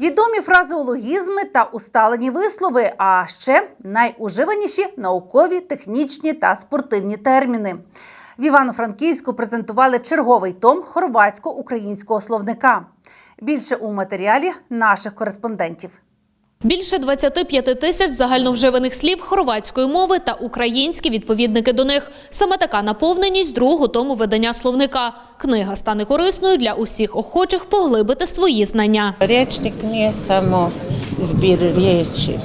Відомі фразеологізми та усталені вислови, а ще найуживаніші наукові, технічні та спортивні терміни. В Івано-Франківську презентували черговий том хорватсько-українського словника. Більше у матеріалі наших кореспондентів. Більше 25 тисяч загальновживаних слів хорватської мови та українські відповідники до них. Саме така наповненість другого тому видання словника. Книга стане корисною для усіх охочих поглибити свої знання. Речник не само збір речі,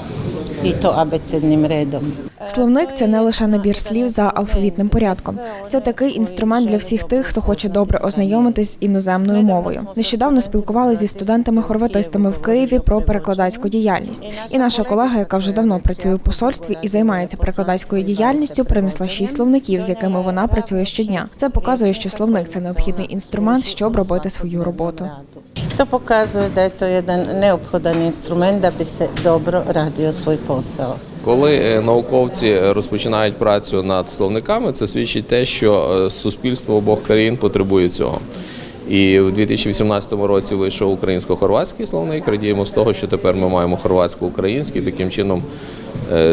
і то абецедним redom. Словник це не лише набір слів за алфавітним порядком. Це такий інструмент для всіх тих, хто хоче добре ознайомитись з іноземною мовою. Нещодавно спілкувалися зі студентами-хорватистами в Києві про перекладацьку діяльність. І наша колега, яка вже давно працює в посольстві і займається перекладацькою діяльністю, принесла шість словників, з якими вона працює щодня. Це показує, що словник це необхідний інструмент, щоб робити свою роботу. To pokazuje da je to jedan neophodan instrument da bi se dobro posao. Коли е, науковці розпочинають працю над словниками, це свідчить те, що е, суспільство обох країн потребує цього. І в 2018 році вийшов українсько-хорватський словник. Радіємо з того, що тепер ми маємо хорватсько-український. Таким чином,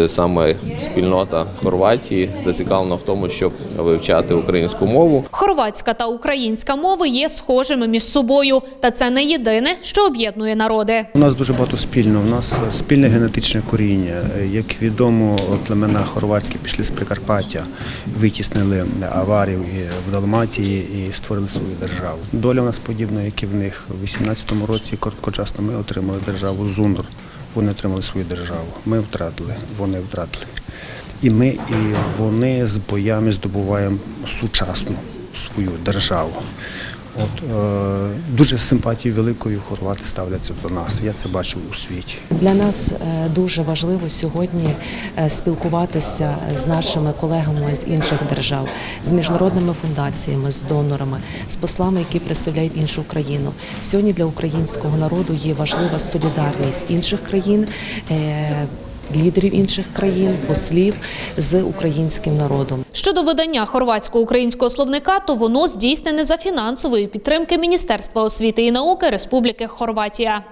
саме спільнота Хорватії зацікавлена в тому, щоб вивчати українську мову. Хорватська та українська мови є схожими між собою, та це не єдине, що об'єднує народи. У нас дуже багато спільного. У нас спільне генетичне коріння. Як відомо, племена хорватські пішли з Прикарпаття, витіснили аварів і в Далматії і створили свою державу. Доля у нас подібна, як і в них. У 18-му році короткочасно ми отримали державу Зундур. Вони отримали свою державу. Ми втратили, вони втратили. І ми, і вони з боями здобуваємо сучасну свою державу. От е, дуже з симпатією великою хорвати ставляться до нас. Я це бачу у світі. Для нас е, дуже важливо сьогодні е, спілкуватися з нашими колегами з інших держав, з міжнародними фундаціями, з донорами, з послами, які представляють іншу країну. Сьогодні для українського народу є важлива солідарність інших країн. Лідерів інших країн, послів з українським народом. Щодо видання хорватсько-українського словника, то воно здійснене за фінансової підтримки Міністерства освіти і науки Республіки Хорватія.